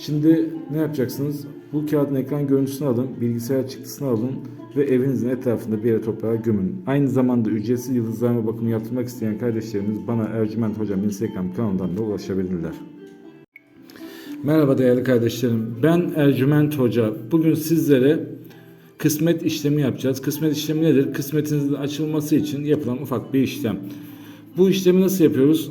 Şimdi ne yapacaksınız? Bu kağıdın ekran görüntüsünü alın, bilgisayar çıktısını alın ve evinizin etrafında bir yere toprağa gömün. Aynı zamanda ücretsiz yıldızlarma bakımı yaptırmak isteyen kardeşlerimiz bana Ercüment Hocam Instagram kanalından da ulaşabilirler. Merhaba değerli kardeşlerim. Ben Ercüment Hoca. Bugün sizlere kısmet işlemi yapacağız. Kısmet işlemi nedir? Kısmetinizin açılması için yapılan ufak bir işlem. Bu işlemi nasıl yapıyoruz?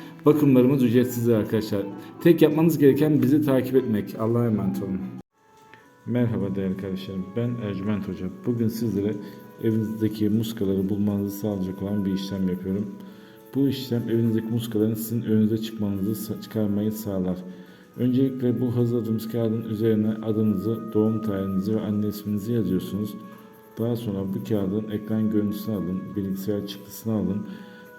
Bakımlarımız ücretsizdir arkadaşlar. Tek yapmanız gereken bizi takip etmek. Allah'a emanet olun. Merhaba değerli kardeşlerim. Ben Ercüment Hoca. Bugün sizlere evinizdeki muskaları bulmanızı sağlayacak olan bir işlem yapıyorum. Bu işlem evinizdeki muskaların sizin önünüze çıkmanızı çıkarmayı sağlar. Öncelikle bu hazırladığımız kağıdın üzerine adınızı, doğum tarihinizi ve anne isminizi yazıyorsunuz. Daha sonra bu kağıdın ekran görüntüsünü alın, bilgisayar çıktısını alın